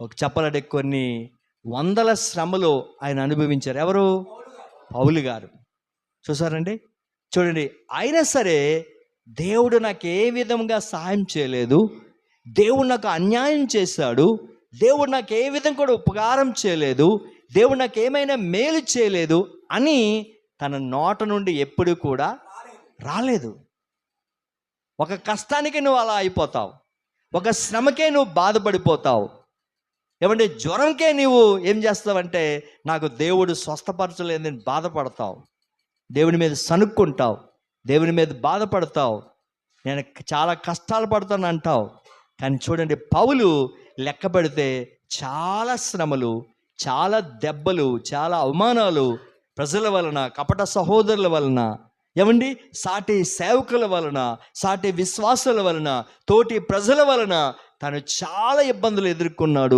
ఒక చెప్పాలంటే కొన్ని వందల శ్రమలు ఆయన అనుభవించారు. ఎవరు? పౌలు గారు. చూసారండి? చూడండి అయినా సరే దేవుడు నాకు ఏ విధంగా సహాయం చేయలేదు. దేవుడు నాకు అన్యాయం చేశాడు. దేవుడు నాకు ఏ విధంగా కూడా ఉపకారం చేయలేదు. దేవుడు నాకు ఏమైనా మేలు చేయలేదు అని తన నోట నుండి ఎప్పుడు కూడా రాలేదు. ఒక కష్టానికి నువ్వు అలా అయిపోతావు. ఒక శ్రమకే నువ్వు బాధపడిపోతావు. ఏమంటే జ్వరంకే నీవు ఏం చేస్తావంటే నాకు దేవుడు స్వస్థపరచలేదని బాధపడతావు. దేవుని మీద సనుక్కుంటావు దేవుని మీద బాధపడతావు. నేను చాలా కష్టాలు పడతాను అంటావు. కానీ చూడండి పౌలు లెక్క పెడితే చాలా శ్రమలు చాలా దెబ్బలు చాలా అవమానాలు ప్రజల వలన కపట సహోదరుల వలన ఏమండి సాటి సేవకుల వలన సాటి విశ్వాసుల వలన తోటి ప్రజల వలన తను చాలా ఇబ్బందులు ఎదుర్కొన్నాడు.